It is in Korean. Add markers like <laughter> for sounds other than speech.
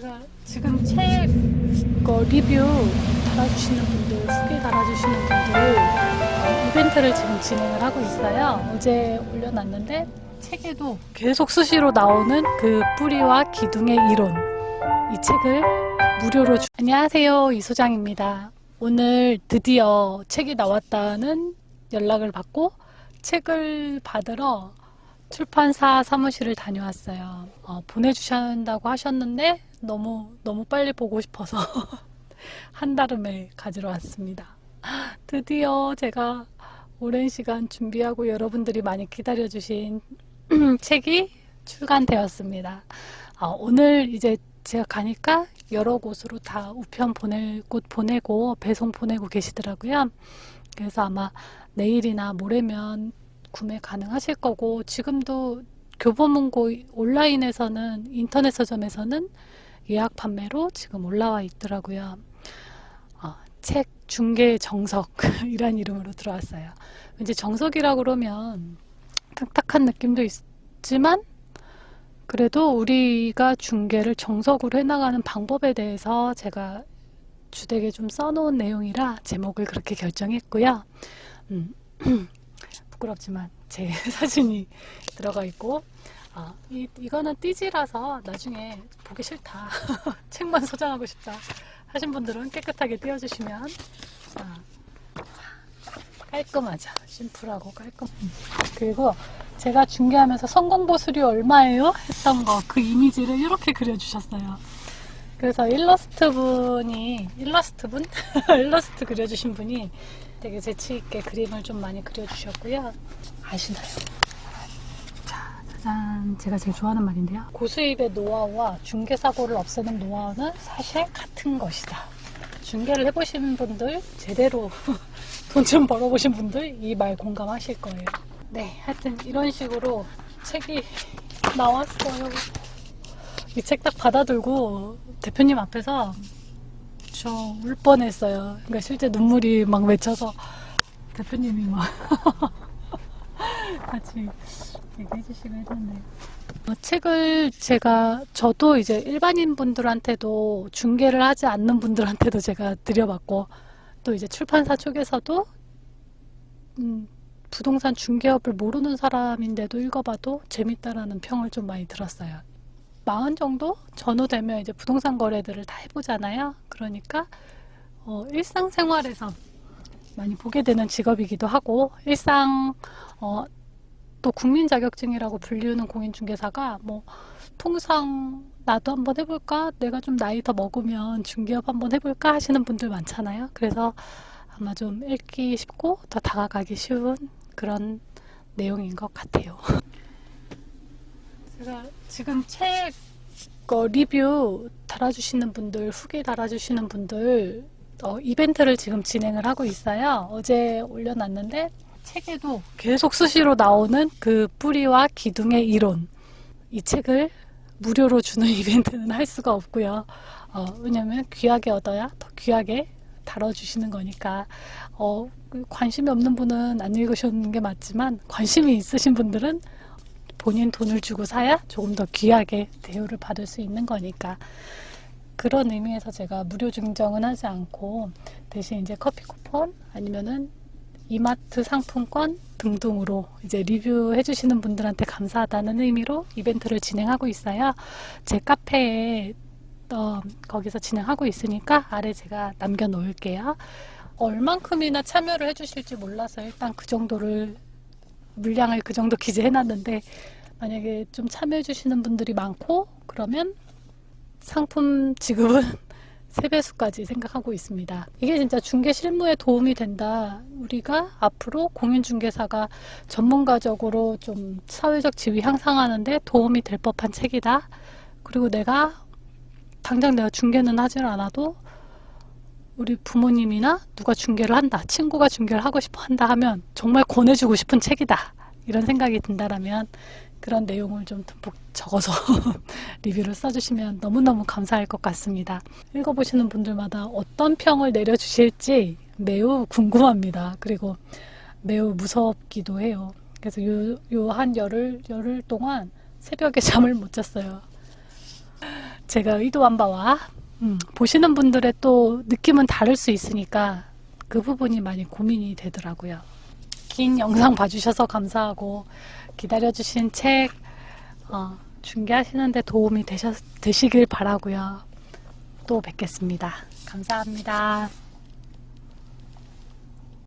제가 지금 책 거 리뷰 달아주시는 분들, 후기 달아주시는 분들 어, 이벤트를 지금 진행을 하고 있어요. 어제 올려놨는데 책에도 계속 수시로 나오는 그 뿌리와 기둥의 이론 이 책을 무료로 주... 안녕하세요 이 소장입니다. 오늘 드디어 책이 나왔다는 연락을 받고 책을 받으러 출판사 사무실을 다녀왔어요. 어, 보내주신다고 하셨는데 너무 너무 빨리 보고 싶어서 <laughs> 한 달음에 가지러 왔습니다. 드디어 제가 오랜 시간 준비하고 여러분들이 많이 기다려주신 <clears throat> 책이 출간되었습니다. 어, 오늘 이제 제가 가니까 여러 곳으로 다 우편 보낼 곳 보내고 배송 보내고 계시더라고요. 그래서 아마 내일이나 모레면 구매 가능하실 거고 지금도 교보문고 온라인에서는 인터넷 서점에서는 예약 판매로 지금 올라와 있더라고요. 어, 책 중개 정석이란 <laughs> 이름으로 들어왔어요. 이제 정석이라 그러면 딱딱한 느낌도 있지만 그래도 우리가 중개를 정석으로 해나가는 방법에 대해서 제가 주되게 좀 써놓은 내용이라 제목을 그렇게 결정했고요. 음, <clears throat> 부끄럽지만 제 <laughs> 사진이 들어가 있고 아, 이, 이거는 띠지라서 나중에 보기 싫다 <laughs> 책만 소장하고 싶다 하신 분들은 깨끗하게 띄워주시면 아, 깔끔하죠 심플하고 깔끔 음. 그리고 제가 중개하면서 성공보수료 얼마예요? 했던 거 그 이미지를 이렇게 그려주셨어요 그래서 일러스트 분이 일러스트 분? <laughs> 일러스트 그려주신 분이 되게 재치 있게 그림을 좀 많이 그려주셨고요 아시나요? 자, 짜잔. 제가 제일 좋아하는 말인데요. 고수입의 노하우와 중개 사고를 없애는 노하우는 사실 같은 것이다. 중개를 해보신 분들, 제대로 <laughs> 돈 좀 벌어보신 분들 이 말 공감하실 거예요. 네, 하여튼 이런 식으로 책이 나왔어요. 이 책 딱 받아들고 대표님 앞에서 저 울 뻔했어요. 그러니까 실제 눈물이 막 맺혀서 대표님이 막 <laughs> 같이 얘기해 주시고 했는데 어, 책을 제가 저도 이제 일반인 분들한테도 중개를 하지 않는 분들한테도 제가 드려봤고 또 이제 출판사 쪽에서도 음, 부동산 중개업을 모르는 사람인데도 읽어봐도 재밌다라는 평을 좀 많이 들었어요. 마흔 정도 전후 되면 이제 부동산 거래들을 다 해보잖아요. 그러니까 어, 일상생활에서 많이 보게 되는 직업이기도 하고 일상 어, 또 국민 자격증이라고 불리우는 공인중개사가 뭐 통상 나도 한번 해볼까? 내가 좀 나이 더 먹으면 중개업 한번 해볼까? 하시는 분들 많잖아요. 그래서 아마 좀 읽기 쉽고 더 다가가기 쉬운 그런 내용인 것 같아요. <laughs> 제가 지금 책 거 리뷰 달아주시는 분들, 후기 달아주시는 분들 어, 이벤트를 지금 진행을 하고 있어요. 어제 올려놨는데 책에도 계속 수시로 나오는 그 뿌리와 기둥의 이론 이 책을 무료로 주는 <laughs> 이벤트는 할 수가 없고요. 어, 왜냐면 귀하게 얻어야 더 귀하게 다뤄주시는 거니까 어, 그 관심이 없는 분은 안 읽으셨는 게 맞지만 관심이 있으신 분들은 본인 돈을 주고 사야 조금 더 귀하게 대우를 받을 수 있는 거니까 그런 의미에서 제가 무료 증정은 하지 않고 대신 이제 커피 쿠폰 아니면은 이마트 상품권 등등으로 이제 리뷰해 주시는 분들한테 감사하다는 의미로 이벤트를 진행하고 있어요. 제 카페에 어, 거기서 진행하고 있으니까 아래 제가 남겨 놓을게요. 얼만큼이나 참여를 해 주실지 몰라서 일단 그 정도를 물량을 그 정도 기재해 놨는데 만약에 좀 참여해 주시는 분들이 많고 그러면 상품 지급은 <laughs> 세배수까지 생각하고 있습니다. 이게 진짜 중개 실무에 도움이 된다. 우리가 앞으로 공인중개사가 전문가적으로 좀 사회적 지위 향상하는데 도움이 될 법한 책이다. 그리고 내가 당장 내가 중개는 하질 않아도 우리 부모님이나 누가 중개를 한다, 친구가 중개를 하고 싶어 한다 하면 정말 권해주고 싶은 책이다. 이런 생각이 든다라면 그런 내용을 좀 듬뿍 적어서 <laughs> 리뷰를 써주시면 너무너무 감사할 것 같습니다. 읽어보시는 분들마다 어떤 평을 내려주실지 매우 궁금합니다. 그리고 매우 무섭기도 해요. 그래서 요, 요 한 열흘, 열흘 동안 새벽에 <laughs> 잠을 못 잤어요. 제가 의도한 바와 음, 보시는 분들의 또 느낌은 다를 수 있으니까 그 부분이 많이 고민이 되더라고요. 긴 영상 봐주셔서 감사하고 기다려주신 책 어, 중개하시는데 도움이 되셨, 되시길 바라고요. 또 뵙겠습니다. 감사합니다.